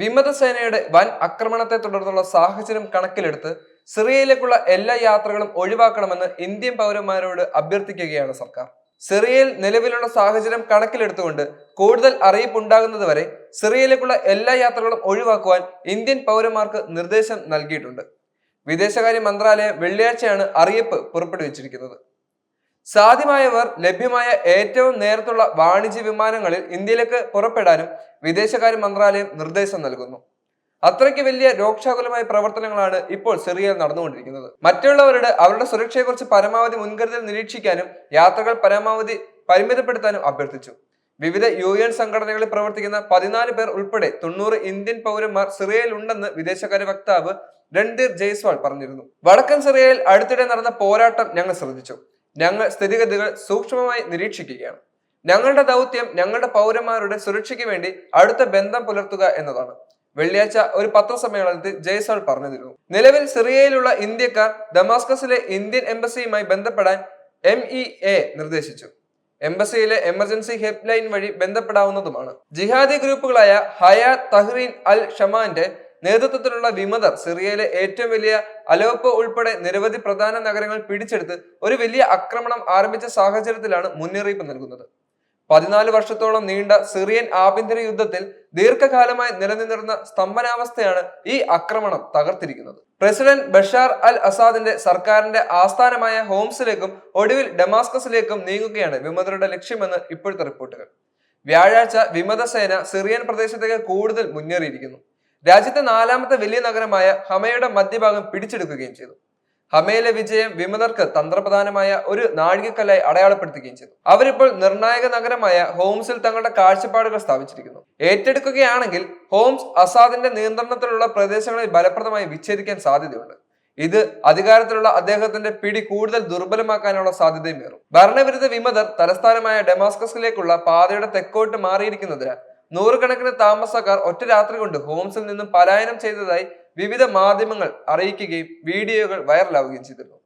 വിമതസേനയുടെ വൻ ആക്രമണത്തെ തുടർന്നുള്ള സാഹചര്യം കണക്കിലെടുത്ത് സിറിയയിലേക്കുള്ള എല്ലാ യാത്രകളും ഒഴിവാക്കണമെന്ന് ഇന്ത്യൻ പൗരന്മാരോട് അഭ്യർത്ഥിക്കുകയാണ് സർക്കാർ. സിറിയയിൽ നിലവിലുള്ള സാഹചര്യം കണക്കിലെടുത്തുകൊണ്ട് കൂടുതൽ അറിയിപ്പുണ്ടാകുന്നതുവരെ സിറിയയിലേക്കുള്ള എല്ലാ യാത്രകളും ഒഴിവാക്കുവാൻ ഇന്ത്യൻ പൗരന്മാർക്ക് നിർദ്ദേശം നൽകിയിട്ടുണ്ട്. വിദേശകാര്യ മന്ത്രാലയം വെള്ളിയാഴ്ചയാണ് അറിയിപ്പ് പുറപ്പെടുവിച്ചിരിക്കുന്നത്. സാധ്യമായവർ ലഭ്യമായ ഏറ്റവും നേരത്തുള്ള വാണിജ്യ വിമാനങ്ങളിൽ ഇന്ത്യയിലേക്ക് പുറപ്പെടാനും വിദേശകാര്യ മന്ത്രാലയം നിർദ്ദേശം നൽകുന്നു. അത്രയ്ക്ക് വലിയ രോക്ഷാകുലമായ പ്രവർത്തനങ്ങളാണ് ഇപ്പോൾ സിറിയയിൽ നടന്നുകൊണ്ടിരിക്കുന്നത്. മറ്റുള്ളവരുടെ അവരുടെ സുരക്ഷയെക്കുറിച്ച് പരമാവധി മുൻകരുതൽ നിരീക്ഷിക്കാനും യാത്രകൾ പരമാവധി പരിമിതപ്പെടുത്താനും അഭ്യർത്ഥിച്ചു. വിവിധ യു എൻ സംഘടനകളിൽ പ്രവർത്തിക്കുന്ന പതിനാല് പേർ ഉൾപ്പെടെ തൊണ്ണൂറ് ഇന്ത്യൻ പൗരന്മാർ സിറിയയിലുണ്ടെന്ന് വിദേശകാര്യ വക്താവ് രൺധീർ ജയ്സ്വാൾ പറഞ്ഞിരുന്നു. വടക്കൻ സിറിയയിൽ അടുത്തിടെ നടന്ന പോരാട്ടം ഞങ്ങൾ ശ്രദ്ധിച്ചു. ഞങ്ങൾ സ്ഥിതിഗതികൾ സൂക്ഷ്മമായി നിരീക്ഷിക്കുകയാണ്. ഞങ്ങളുടെ ദൗത്യം ഞങ്ങളുടെ പൗരന്മാരുടെ സുരക്ഷയ്ക്ക് വേണ്ടി അടുത്ത ബന്ധം പുലർത്തുക എന്നതാണ്. വെള്ളിയാഴ്ച ഒരു പത്രസമ്മേളനത്തിൽ ജയ്സോൾ പറഞ്ഞിരുന്നു. നിലവിൽ സിറിയയിലുള്ള ഇന്ത്യക്കാർ ദമാസ്കസിലെ ഇന്ത്യൻ എംബസിയുമായി ബന്ധപ്പെടാൻ എം ഇ എ നിർദ്ദേശിച്ചു. എംബസിയിലെ എമർജൻസി ഹെൽപ്പ് ലൈൻ വഴി ബന്ധപ്പെടാവുന്നതുമാണ്. ജിഹാദി ഗ്രൂപ്പുകളായ ഹയാ തഹ്റീൻ അൽ ഷമാന്റെ നേതൃത്വത്തിലുള്ള വിമതർ സിറിയയിലെ ഏറ്റവും വലിയ അലോപ്പോ ഉൾപ്പെടെ നിരവധി പ്രധാന നഗരങ്ങൾ പിടിച്ചെടുത്ത് ഒരു വലിയ ആക്രമണം ആരംഭിച്ച സാഹചര്യത്തിലാണ് മുന്നറിയിപ്പ് നൽകുന്നത്. പതിനാല് വർഷത്തോളം നീണ്ട സിറിയൻ ആഭ്യന്തര യുദ്ധത്തിൽ ദീർഘകാലമായി നിലനിന്നിരുന്ന സ്തംഭനാവസ്ഥയാണ് ഈ ആക്രമണം തകർത്തിരിക്കുന്നത്. പ്രസിഡന്റ് ബഷാർ അൽ അസാദിന്റെ സർക്കാരിന്റെ ആസ്ഥാനമായ ഹോംസിലേക്കും ഒടുവിൽ ഡെമാസ്കസിലേക്കും നീങ്ങുകയാണ് വിമതരുടെ ലക്ഷ്യമെന്ന് ഇപ്പോഴത്തെ റിപ്പോർട്ടുകൾ. വ്യാഴാഴ്ച വിമതസേന സിറിയൻ പ്രദേശത്തേക്ക് കൂടുതൽ മുന്നേറിയിരിക്കുന്നു. രാജ്യത്തെ നാലാമത്തെ വലിയ നഗരമായ ഹമയുടെ മധ്യഭാഗം പിടിച്ചെടുക്കുകയും ചെയ്തു. ഹമയിലെ വിജയം വിമതർക്ക് തന്ത്രപ്രധാനമായ ഒരു നാഴികക്കല്ലായി അടയാളപ്പെടുത്തുകയും ചെയ്തു. അവരിപ്പോൾ നിർണായക നഗരമായ ഹോംസിൽ തങ്ങളുടെ കാഴ്ചപ്പാടുകൾ സ്ഥാപിച്ചിരിക്കുന്നു. ഏറ്റെടുക്കുകയാണെങ്കിൽ ഹോംസ് അസാദിന്റെ നിയന്ത്രണത്തിലുള്ള പ്രദേശങ്ങളിൽ ഫലപ്രദമായി വിച്ഛേദിക്കാൻ സാധ്യതയുണ്ട്. ഇത് അധികാരത്തിലുള്ള അദ്ദേഹത്തിന്റെ പിടി കൂടുതൽ ദുർബലമാക്കാനുള്ള സാധ്യതയും ഏറും. ഭരണവിരുദ്ധ വിമതർ തലസ്ഥാനമായ ഡെമാസ്കസിലേക്കുള്ള പാതയുടെ തെക്കോട്ട് മാറിയിരിക്കുന്നതിനാൽ നൂറുകണക്കിന് താമസക്കാർ ഒറ്റ രാത്രി കൊണ്ട് ഹോംസിൽ നിന്നും പലായനം ചെയ്തതായി വിവിധ മാധ്യമങ്ങൾ അറിയിക്കുകയും വീഡിയോകൾ വൈറലാവുകയും ചെയ്തിരുന്നു.